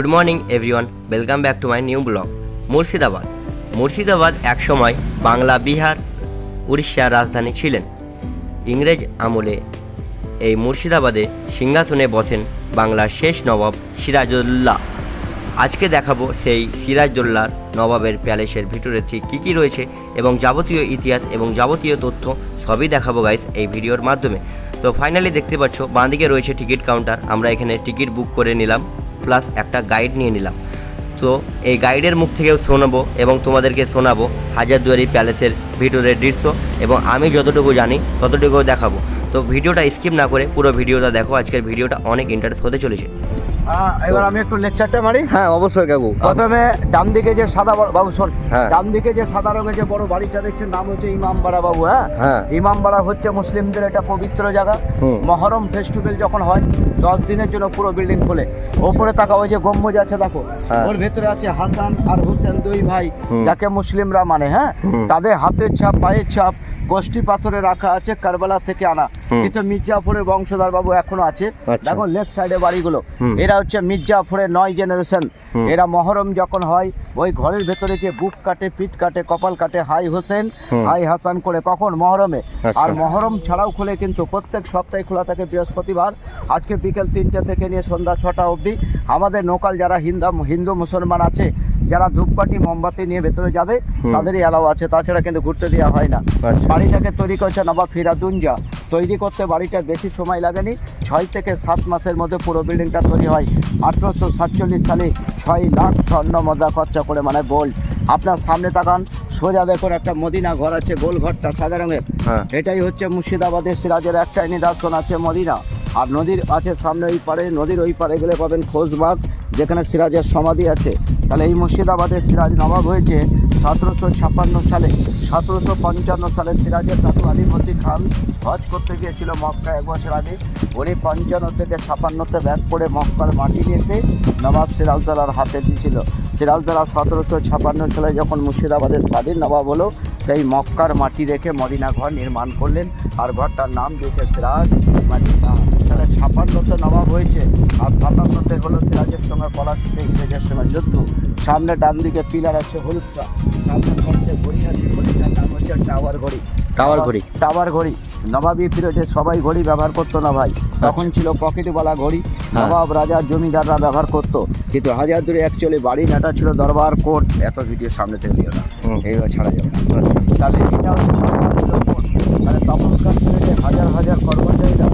Good morning, everyone. Welcome back to my new blog Murshidabad. Murshidabad একসময় বাংলা, বিহার, উড়িষ্যার রাজধানী ছিলেন। ইংরেজ আমলে এই মুর্শিদাবাদে সিংহাসনে বসেন বাংলার শেষ নবাব সিরাজউল্লাহ। আজকে দেখাবো সেই সিরাজউল্লাহর নবাবের প্যালেসের ভিতরে ঠিক কী কী রয়েছে এবং যাবতীয় ইতিহাস এবং যাবতীয় তথ্য সবই দেখাবো গাইস এই ভিডিওর মাধ্যমে। তো ফাইনালি দেখতে পাচ্ছ, বাঁদিকে রয়েছে টিকিট কাউন্টার আমরা এখানে টিকিট বুক করে নিলাম। প্লাস একটা গাইড নিয়ে নিলাম। তো এই গাইডের মুখ থেকেও শোনাবো এবং তোমাদেরকে শোনাবো হাজারদুয়ারি প্যালেসের ভিডিওর দৃশ্য এবং আমি যতটুকু জানি ততটুকু দেখাবো। তো ভিডিওটা স্কিপ না করে পুরো ভিডিওটা দেখো, আজকের ভিডিওটা অনেক ইন্টারেস্ট হতে চলেছে। এবার আমি একটু লেকচারটা মারি। হ্যাঁ অবশ্যই কাকু প্রথমে ডান দিকে যে সাদা বাবু শোন হ্যাঁ। ডান দিকে যে সাদা রঙের যে বড় বাড়িটা দেখছেন নাম হচ্ছে ইমামবাড়া বাবু হ্যাঁ? হ্যাঁ। ইমামবাড়া হচ্ছে মুসলিমদের একটা পবিত্র জায়গা। মহরম ফেস্টিভ্যাল যখন হয় দশ দিনের জন্য পুরো বিল্ডিং খোলে। ওপরে তাকা ওই যে গম্বুজ আছে দেখো? হ্যাঁ। ওর ভেতরে আছে হাসান আর হোসেন দুই ভাই যাকে মুসলিমরা মানে হ্যাঁ? তাদের হাতের ছাপ পায়ের ছাপ গোষ্ঠী পাথরে রাখা আছে কারবালা থেকে আনা। কিন্তু মির্জাপুরের বংশধর বাবু এখনও আছে। আচ্ছা। দেখো লেফট সাইডে বাড়িগুলো। এরা হচ্ছে মির্জাপুরের নয় জেনারেশন এরা মহরম যখন হয় ওই ঘরের ভেতরে গিয়ে বুক কাটে পিঠ কাটে কপাল কাটে হাই হোসেন হাই হাসান করে। কখন? মহরমে। আচ্ছা। আর মহরম ছাড়াও খুলে কিন্তু প্রত্যেক সপ্তাহে খোলা থাকে বৃহস্পতিবার। আজকে বিকেল তিনটে থেকে নিয়ে সন্ধ্যা ছটা অবধি। আমাদের লোকাল যারা হিন্দা হিন্দু মুসলমান আছে যারা ধূপকাঠি মোমবাতি নিয়ে ভেতরে যাবে। তাদেরই অ্যালাউ আছে তাছাড়া কিন্তু ঘুরতে দেওয়া হয় না। আচ্ছা। বাড়িটাকে তৈরি করেছে নবাব ফিরাদুঞ্জা তৈরি করতে বাড়িটা বেশি সময় লাগেনি। ছয় থেকে সাত মাসের মধ্যে পুরো বিল্ডিংটা তৈরি হয়। আঠেরোশো সাতচল্লিশ সালে ছয় লাখ স্বর্ণ মুদ্রা খরচা করে মানে গোল্ড আপনার সামনে তাকান সোজা দেখুন একটা মদিনা ঘর আছে গোল ঘরটা সাদা রঙের। হ্যাঁ। এটাই হচ্ছে মুর্শিদাবাদের সিরাজের একটাই নিদর্শন আছে মদিনা। আর নদীর আছে সামনে ওই পারে নদীর ওই পারে গেলে পাবেন খোঁজবাগ যেখানে সিরাজের সমাধি আছে, তাহলে এই মুর্শিদাবাদের সিরাজ নবাব হয়েছে সতেরোশো ছাপ্পান্ন সালে। সতেরোশো পঞ্চান্ন সালে সিরাজের দাদু আলিমদ্দি খান হজ করতে গিয়েছিল মক্কা এক বছর আগে। উনি পঞ্চান্ন থেকে ছাপান্নতে ব্যাক করে মক্কার মাটি নিয়েছে নবাব সিরাজদারার হাতে দিয়েছিল। সিরাজদারা সতেরোশো ছাপান্ন সালে যখন মুর্শিদাবাদের স্বাধীন নবাব হলো, সেই মক্কার মাটি রেখে মদিনা ঘর নির্মাণ করলেন। আর ঘরটার নাম দিয়েছে সিরাজ মদিনা ছাপান্নতে নবাব হয়েছে আর সাতান্নতে হলো সিরাজের সঙ্গে পলাশিতে ইংরেজের সঙ্গে যুদ্ধ। সামনে ডান দিকে পিলার আছে হলুদটা সামনে ঘরতে ঘড়ি আছে ঘড়িটার নাম হচ্ছে টাওয়ার ঘড়ি। টাওয়ার ঘড়ি। টাওয়ার ঘড়ি। নবাবী পিরিয়ডে সবাই ঘড়ি ব্যবহার করতো না ভাই। তখন ছিল পকেটওয়ালা ঘড়ি। হ্যাঁ। নবাব রাজা জমিদাররা ব্যবহার করতো। কিন্তু হাজার দূরে অ্যাকচুয়ালি বাড়ি নাটা ছিল দরবার কোর্ট। এত ভিডিও সামনে থেকে দিও না। এইভাবে ছাড়া যাবে তাহলে এটা হচ্ছে তখনকার হাজার হাজার কর্মচারীরা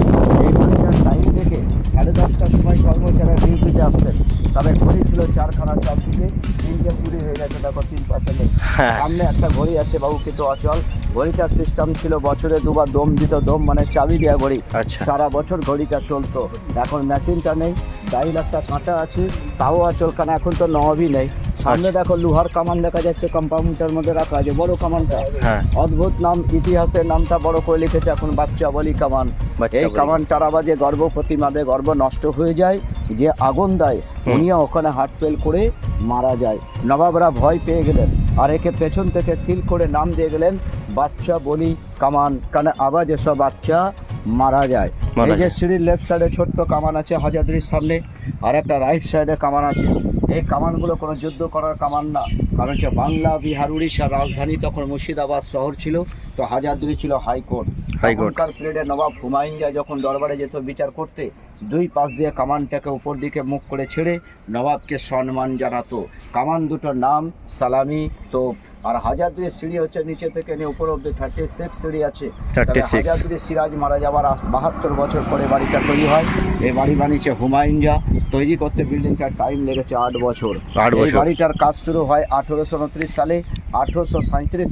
দেখে সাড়ে দশটার সময় কর্মচারীরা ডিউটিতে আসতেন। তবে ঘড়ি ছিল চারখানা চারদিকে তিনটে চুরি হয়ে গেছে দেখো তিন পাশে হ্যাঁ। সামনে একটা ঘড়ি আছে বাবু কিন্তু অচল। ঘড়িটার সিস্টেম ছিল বছরে দুবার দম দিত দম মানে চাবি দেওয়া ঘড়ি। আচ্ছা। সারা বছর ঘড়িটা চলতো। এখন মেশিনটা নেই ডাইল একটা কাঁটা আছে তাও অচল কারণ এখন তো নবই নেই। সামনে দেখো লোহার কামান দেখা যাচ্ছে কম্পাউন্ডের মধ্যে রাখা আছে বড় কামানটা। হ্যাঁ। অদ্ভুত নাম ইতিহাসের নামটা বড় করে লিখেছে এখন বাচ্চা বলি কামান। এই। কামান চারাবাজে গর্ভবতী মাদের গর্ভ নষ্ট হয়ে যায় যে আগুন দেয়। উনিও ওখানে হার্ট ফেল করে মারা যায়। নবাবরা ভয় পেয়ে গেলেন আর একে পেছন থেকে সিল করে নাম দিয়ে গেলেন বাচ্চা বলি কামান। কানে আবার যেসব বাচ্চা মারা যায়। এই যে সিঁড়ির লেফট সাইডে ছোট্ট কামান আছে হাজাদ্রির সামনে আর একটা রাইট সাইডে কামান আছে। এই কামানগুলো কোনো যুদ্ধ করার কামান না। কারণ হচ্ছে বাংলা বিহার উড়িষ্যার রাজধানী তখন মুর্শিদাবাদ শহর ছিল তো হাজারদুরি ছিল হাইকোর্ট। হাইকোর্ট। তখনকার পিরিয়ডে নবাব হুমায়ুন যা যখন দরবারে যেত বিচার করতে দুই পাশ দিয়ে কামানটাকে উপর দিকে মুখ করে ছেড়ে নবাবকে সম্মান জানাতো। কামান দুটোর নাম সালামি তো আর হাজারদুরি সিঁড়ি হচ্ছে নিচে থেকে নিয়ে উপর অব্দি থার্টি সিক্স সিঁড়ি আছে। 36 হাজারদুরি সিরাজ মারা যাওয়ার বাহাত্তর বছর পরে বাড়িটা তৈরি হয়। এই বাড়ি বানিয়েছে হুমায়ুন যা তৈরি করতে বিল্ডিংটার টাইম লেগেছে আট বছর। এই বাড়িটার কাজ শুরু হয় আঠেরোশো উনত্রিশ সালে, আঠেরোশো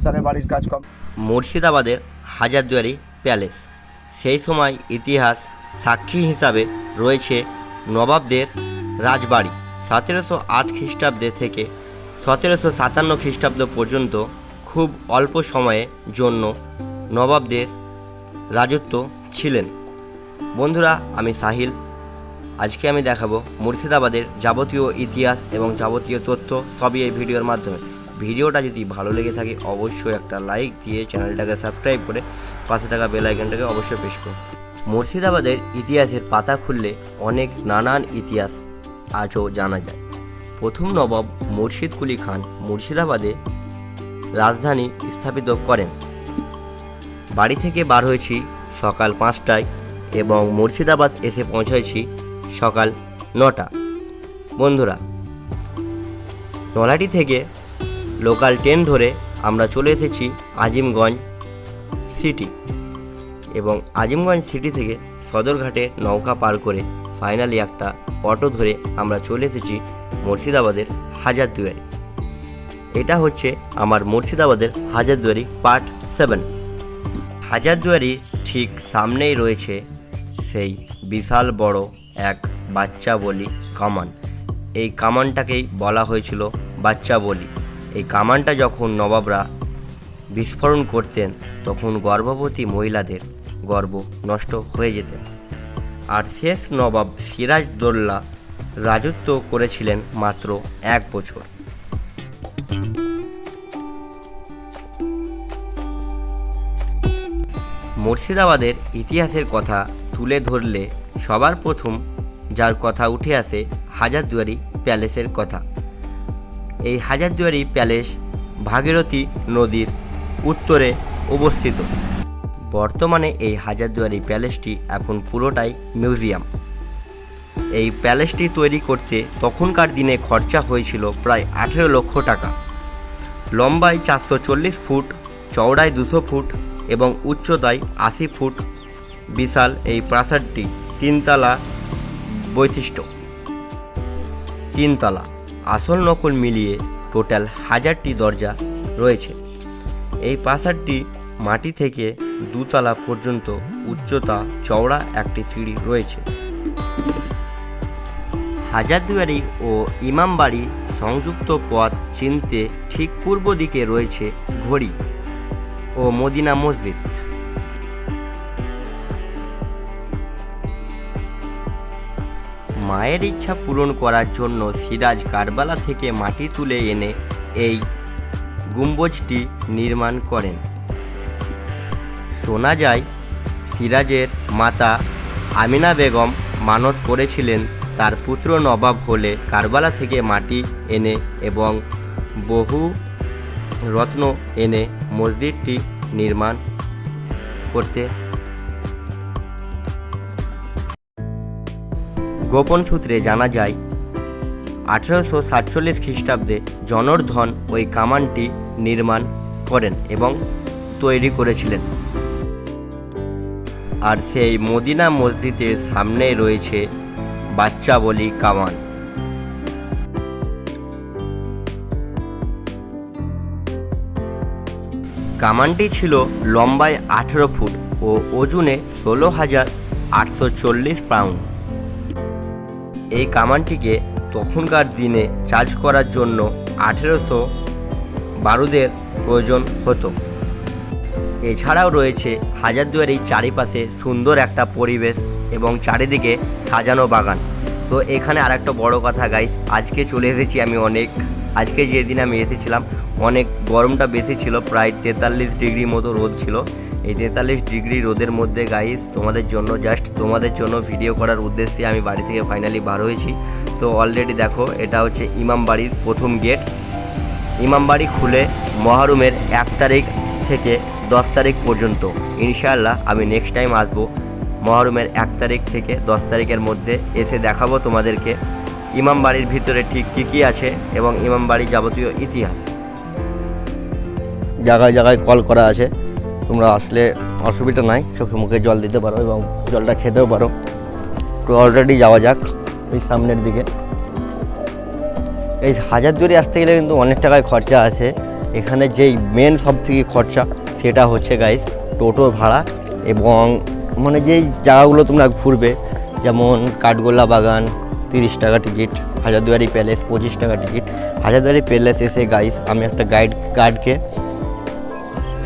সালে বাড়ির কাজ কম। মুর্শিদাবাদের হাজারদুয়ারি প্যালেস। সেই সময় ইতিহাস সাক্ষী হিসাবে রয়েছে নবাবদের রাজবাড়ি। সতেরোশো আট খ্রিস্টাব্দে থেকে সতেরোশো সাতান্ন খ্রিস্টাব্দ পর্যন্ত খুব অল্প সময়ের জন্য নবাবদের রাজত্ব ছিলেন। বন্ধুরা, আমি সাহিল আজকে আমি দেখাবো মুর্শিদাবাদের যাবতীয় ইতিহাস এবং যাবতীয় তথ্য সবই এই ভিডিওর মাধ্যমে। ভিডিওটা যদি ভালো লেগে থাকে, অবশ্যই একটা লাইক দিয়ে চ্যানেলটাকে সাবস্ক্রাইব করে পাশে থাকা বেল আইকনটাকে অবশ্যই পেশ করুন মুর্শিদাবাদের ইতিহাসের পাতা খুললে অনেক নানান ইতিহাস আজও জানা যায়। প্রথম নবাব মুর্শিদ কুলি খান মুর্শিদাবাদে রাজধানী স্থাপিত করেন। বাড়ি থেকে বার হয়েছি সকাল পাঁচটায় এবং মুর্শিদাবাদ এসে পৌঁছেছি সকাল নটা। বন্ধুরা, নলাটি থেকে লোকাল ট্রেন ধরে আমরা চলে এসেছি আজিমগঞ্জ সিটি এবং আজিমগঞ্জ সিটি থেকে সদরঘাটে নৌকা পার করে ফাইনালি একটা অটো ধরে আমরা চলে এসেছি মুর্শিদাবাদের হাজারদুয়ারি। এটা হচ্ছে আমার মুর্শিদাবাদের হাজারদুয়ারি পার্ট সেভেন। হাজারদুয়ারি ঠিক সামনেই রয়েছে সেই বিশাল বড় এক বাচ্চা বলি, কামান। এই কামানটাকেই বলা হয়েছিল বাচ্চা বলি। এই কামানটা যখন নবাবরা বিস্ফোরণ করতেন, তখন গর্ভবতী মহিলাদের গর্ভ নষ্ট হয়ে যেতেন। আর শেষ নবাব সিরাজদৌল্লা রাজত্ব করেছিলেন মাত্র এক বছর। মুর্শিদাবাদের ইতিহাসের কথা তুলে ধরলে সবার প্রথম যার কথা উঠে আসে হাজারদুয়ারি প্যালেসের কথা। এই হাজারদুয়ারি প্যালেস ভাগীরথী নদীর উত্তরে অবস্থিত। বর্তমানে এই হাজারদুয়ারি প্যালেসটি এখন পুরোটাই মিউজিয়াম। এই প্যালেসটি তৈরি করতে তখনকার দিনে খরচা হয়েছিল প্রায় আঠেরো লক্ষ টাকা। লম্বায় চারশো চল্লিশ ফুট, চওড়ায় দুশো ফুট এবং উচ্চতায় আশি ফুট। বিশাল এই প্রাসাদটি তিনতলা বৈশিষ্ট্য। তিনতলা। আসল নকল মিলিয়ে টোটাল হাজারটি দরজা রয়েছে। এই প্রাসাদটি মাটি থেকে দুতলা পর্যন্ত উচ্চতা চওড়া একটি সিঁড়ি রয়েছে। হাজারদুয়ারি ও ইমামবাড়ি সংযুক্ত পথ চিনতে ঠিক পূর্ব দিকে রয়েছে ঘড়ি ও মদিনা মসজিদ। মায়ের ইচ্ছা পূরণ করার জন্য সিরাজ কারবালা থেকে মাটি তুলে এনে এই গুম্বজটি নির্মাণ করেন। শোনা যায়, সিরাজের মাতা আমিনা বেগম মানত করেছিলেন তার পুত্র নবাব হলে কারবালা থেকে মাটি এনে এবং বহু রত্ন এনে মসজিদটি নির্মাণ করতে। গোপন সূত্রে জানা যায়, আঠেরোশো সাতচল্লিশ খ্রিস্টাব্দে জনর্ধন ওই কামানটি নির্মাণ করেন এবং তৈরি করেছিলেন। আর সেই মদিনা মসজিদের সামনে রয়েছে বাচ্চা বলি কামান। কামানটি ছিল লম্বায় আঠেরো ফুট ও ওজনে ষোলো হাজার আটশো চল্লিশ পাউন্ড। এই কামানটিকে তখনকার দিনে চার্জ করার জন্য আঠেরোশো বারুদের প্রয়োজন হতো। এছাড়াও রয়েছে হাজারদুয়ারির চারিপাশে সুন্দর একটা পরিবেশ এবং চারিদিকে সাজানো বাগান। তো এখানে আর একটা বড়ো কথা গাইস আজকে চলে এসেছি আমি অনেক, আজকে যেদিন আমি এসেছিলাম, অনেক গরমটা বেশি ছিল, প্রায় তেতাল্লিশ ডিগ্রি মতো রোদ ছিল। এই তেতাল্লিশ ডিগ্রি রোদের মধ্যে গাইস তোমাদের জন্য জাস্ট তোমাদের জন্য ভিডিও করার উদ্দেশ্যে আমি বাড়ি থেকে ফাইনালি বার হয়েছি। তো অলরেডি দেখো, এটা হচ্ছে ইমাম বাড়ির প্রথম গেট ইমামবাড়ি খুলে মহারুমের এক তারিখ থেকে দশ তারিখ পর্যন্ত, ইনশাআল্লাহ আমি নেক্সট টাইম আসব মহরমের এক তারিখ থেকে দশ তারিখের মধ্যে এসে দেখাবো তোমাদেরকে ইমামবাড়ির ভিতরে ঠিক কী কী আছে এবং ইমামবাড়ির যাবতীয় ইতিহাস। জায়গায় জায়গায় কল করা আছে। তোমরা আসলে অসুবিধা নাই, চোখে মুখে জল দিতে পারো এবং জলটা খেতেও পারো। তো অলরেডি যাওয়া যাক ওই সামনের দিকে। এই হাজারদুয়ারি আসতে গেলে কিন্তু অনেক টাকায় খরচা আছে। এখানে যেই মেন সব থেকে খরচা সেটা হচ্ছে গাইস টোটো ভাড়া এবং মানে যেই জায়গাগুলো তোমরা ঘুরবে, যেমন কাঠগোল্লা বাগান, তিরিশ টাকা টিকিট হাজারদুয়ারি প্যালেস পঁচিশ টাকা টিকিট হাজারদুয়ারি প্যালেস এসে গাইস আমি একটা গাইড গার্ডকে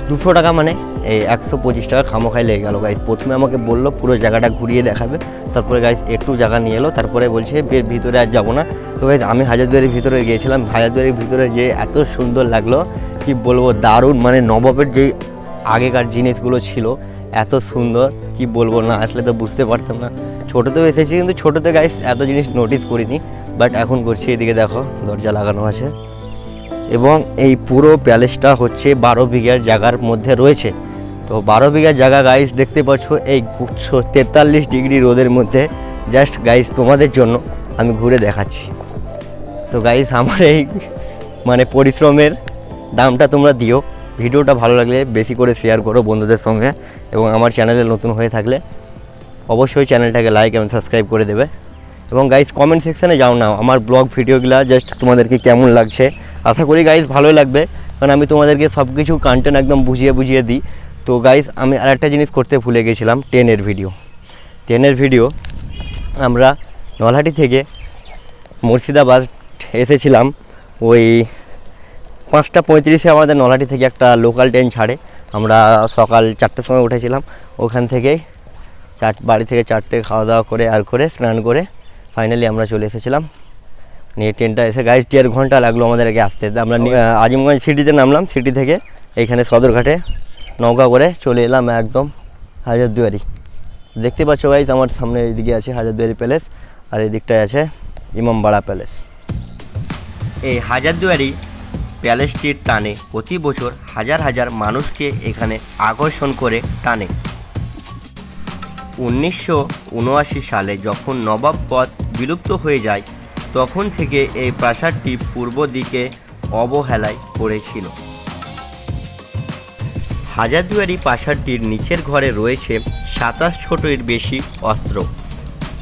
দুশো টাকা মানে এই একশো পঁচিশ টাকা খামোখাই লেগে গেলো গাইস প্রথমে আমাকে বলল, পুরো জায়গাটা ঘুরিয়ে দেখাবে। তারপরে গাইস একটু জায়গা নিয়ে এলো। তারপরে বলছে, বের ভিতরে আর যাব না। তো গাইস আমি হাজারদুয়ারির ভিতরে গিয়েছিলাম। হাজারদুয়ারির ভিতরে যে এত সুন্দর লাগল, কি বলব, দারুণ। মানে নবাবের যেই আগেকার জিনিসগুলো ছিল, এত সুন্দর, কি বলব না, আসলে তো বুঝতে পারতাম না। ছোটোতেও এসেছি, কিন্তু ছোটোতে গাইস এত জিনিস নোটিস করিনি। বাট এখন করছি, এদিকে দেখো, দরজা লাগানো আছে। এবং এই পুরো প্যালেসটা হচ্ছে বারো বিঘার জায়গার মধ্যে রয়েছে। তো বারো বিঘার জায়গা গাইস দেখতে পাচ্ছ এই তেতাল্লিশ ডিগ্রি রোদের মধ্যে। জাস্ট গাইস তোমাদের জন্য আমি ঘুরে দেখাচ্ছি। তো গাইস আমার এই মানে পরিশ্রমের দামটা তোমরা দিও। ভিডিওটা ভালো লাগলে বেশি করে শেয়ার করো বন্ধুদের সঙ্গে এবং আমার চ্যানেলে নতুন হয়ে থাকলে অবশ্যই চ্যানেলটাকে লাইক এবং সাবস্ক্রাইব করে দেবে। এবং গাইস কমেন্ট সেকশানে যাও না, আমার ব্লগ ভিডিওগুলো জাস্ট তোমাদেরকে কেমন লাগছে। আশা করি গাইস ভালোই লাগবে। কারণ আমি তোমাদেরকে সব কিছু কন্টেন্ট একদম বুঝিয়ে বুঝিয়ে দিই। তো গাইস আমি আরেকটা জিনিস করতে ভুলে গেছিলাম টেনের ভিডিও টেনের ভিডিও আমরা নলহাটি থেকে মুর্শিদাবাদ এসেছিলাম ওই পাঁচটা পঁয়ত্রিশে আমাদের নলহাটি থেকে একটা লোকাল ট্রেন ছাড়ে। আমরা সকাল চারটের সময় উঠেছিলাম ওখান থেকেই চার বাড়ি থেকে চারটে খাওয়া দাওয়া করে আর করে স্নান করে ফাইনালি আমরা চলে এসেছিলাম। নিয়ে ট্রেনটা এসে গাইজ দেড় ঘণ্টা লাগল আমাদের আমাদেরকে আসতে। আমরা আজিমগঞ্জ সিটিতে নামলাম সিটি থেকে এইখানে সদরঘাটে নৌকা করে চলে এলাম একদম হাজারদুয়ারি। দেখতে পাচ্ছ গাইজ আমার সামনে এইদিকে আছে হাজারদুয়ারি প্যালেস আর এই দিকটায় আছে ইমামবাড়া প্যালেস এই হাজারদুয়ারি প্যালেসটির টানে প্রতি বছর হাজার হাজার মানুষকে এখানে আকর্ষণ করে টানে। উনিশশো উনআশি সালে যখন নবাব পথ বিলুপ্ত হয়ে যায়, তখন থেকে এই প্রাসাদটি পূর্ব দিকে অবহেলায় পড়েছিল। হাজারদুয়ারি প্রাসাদটির নিচের ঘরে রয়েছে সাতাশ ছোটের বেশি অস্ত্র।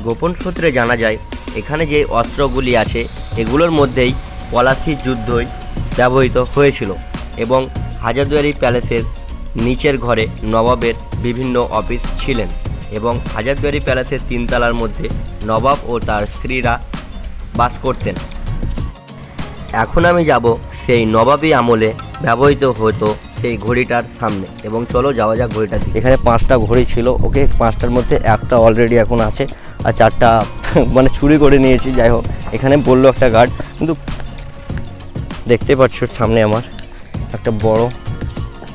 গোপন সূত্রে জানা যায়, এখানে যে অস্ত্রগুলি আছে, এগুলোর মধ্যেই পলাশি যুদ্ধই ব্যবহৃত হয়েছিল এবং হাজারদুয়ারি প্যালেসের নিচের ঘরে নবাবের বিভিন্ন অফিস ছিলেন এবং হাজারদুয়ারি প্যালেসের তিনতলার মধ্যে নবাব ও তার স্ত্রীরা বাস করতেন। এখন আমি যাব সেই নবাবী আমলে ব্যবহৃত হতো সেই ঘড়িটার সামনে। এবং চলো যাওয়া যাক ঘড়িটার দিকে। এখানে পাঁচটা ঘড়ি ছিল, ওকে? পাঁচটার মধ্যে একটা অলরেডি এখন আছে। আর চারটা মানে চুরি করে নিয়েছি, যাই হোক। এখানে বলল একটা গার্ড কিন্তু দেখতে পাচ্ছ সামনে আমার একটা বড়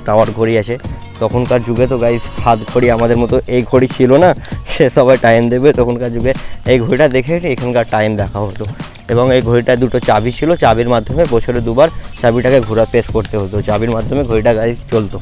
টাওয়ার ঘড়ি আছে। তখনকার যুগে তো গাইস হাত ঘড়ি আমাদের মতো এই ঘড়ি ছিল না, সে সবাই টাইম দেবে। তখনকার যুগে এই ঘড়িটা দেখে এখানকার টাইম দেখা হতো। এবং এই ঘড়িটা দুটো চাবি ছিল, চাবির মাধ্যমে বছরে দুবার চাবিটাকে ঘোরা পেশ করতে হতো। চাবির মাধ্যমে ঘড়িটা গাড়ি চলতো।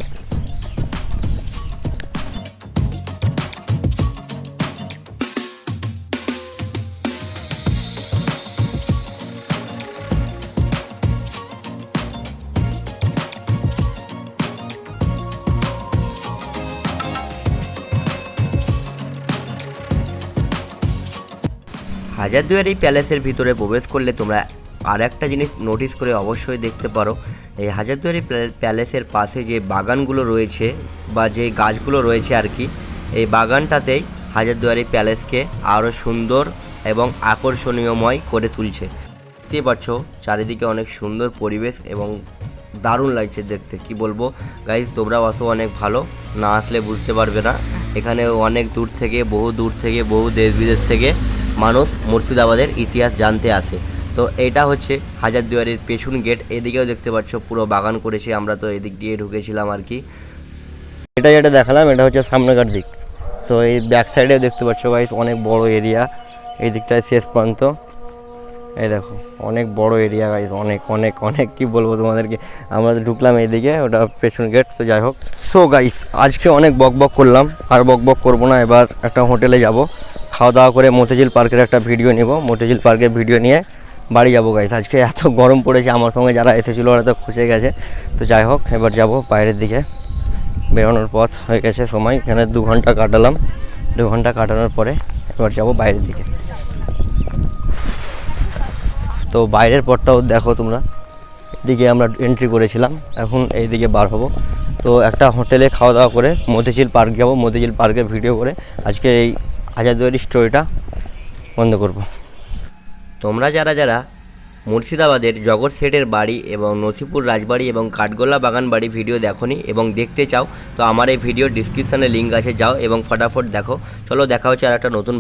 হাজারদুয়ারি প্যালেসের ভিতরে প্রবেশ করলে তোমরা আর একটা জিনিস নোটিস করে অবশ্যই দেখতে পারো। এই হাজারদুয়ারি প্যা- প্যালেসের পাশে যে বাগানগুলো রয়েছে বা যে গাছগুলো রয়েছে আর কি, এই বাগানটাতেই হাজারদুয়ারি প্যালেসকে আরও সুন্দর এবং আকর্ষণীয়ময় করে তুলছে। দেখতে পাচ্ছ, চারিদিকে অনেক সুন্দর পরিবেশ এবং দারুণ লাগছে দেখতে, কি বলব? গাইজ তোমরাও আসো, অনেক ভালো। না আসলে বুঝতে পারবে না। এখানে অনেক দূর থেকে, বহু দূর থেকে, বহু দেশ বিদেশ থেকে মানুষ মুর্শিদাবাদের ইতিহাস জানতে আসে। তো এটা হচ্ছে হাজারদুয়ারির পেছন গেট এদিকেও দেখতে পাচ্ছ পুরো বাগান করেছে আমরা, তো এদিক দিয়ে ঢুকেছিলাম আর কি। এটা যেটা দেখালাম, এটা হচ্ছে সামনেকার দিক। তো এই ব্যাক সাইডে দেখতে পাচ্ছ গাইস অনেক বড় এরিয়া এই দিকটায় শেষ প্রান্ত। এই দেখো, অনেক বড় এরিয়া গাইস অনেক অনেক অনেক, কি বলব তোমাদেরকে? আমরা তো ঢুকলাম এইদিকে ওটা পেছন গেট তো যাই হোক। সো গাইস আজকে অনেক বক বক করলাম, আর বক বক করব না, এবার একটা হোটেলে যাব। খাওয়া দাওয়া করে মতিঝিল পার্কের একটা ভিডিও নেব। মতিঝিল পার্কের ভিডিও নিয়ে বাড়ি যাব গাইস আজকে এত গরম পড়েছে, আমার সঙ্গে যারা এসেছিল ওরা তো খুঁজে গেছে। তো যাই হোক, এবার যাব বাইরের দিকে। বেরোনোর পথ হয়ে গেছে সময়। এখানে দু ঘণ্টা কাটালাম। দু ঘণ্টা কাটানোর পরে এবার যাব বাইরের দিকে। তো বাইরের পথটাও দেখো তোমরা। এদিকে আমরা এন্ট্রি করেছিলাম। এখন এইদিকে বার হব। তো একটা হোটেলে খাওয়া দাওয়া করে মতিঝিল পার্ক যাব মতিঝিল পার্কের ভিডিও করে। আজকে এই হাজারদুয়ারি স্টোরিটা বন্ধ করব। তোমরা যারা যারা মুর্শিদাবাদের জগৎ শেঠের বাড়ি এবং নসিপুর রাজবাড়ি এবং কাঠগোলা বাগান বাড়ি ভিডিও দেখনি এবং দেখতে চাও, তো আমার এই ভিডিও ডিসক্রিপশানে লিঙ্ক আছে, যাও এবং ফটাফট দেখো। চলো দেখা হচ্ছে আর একটা নতুন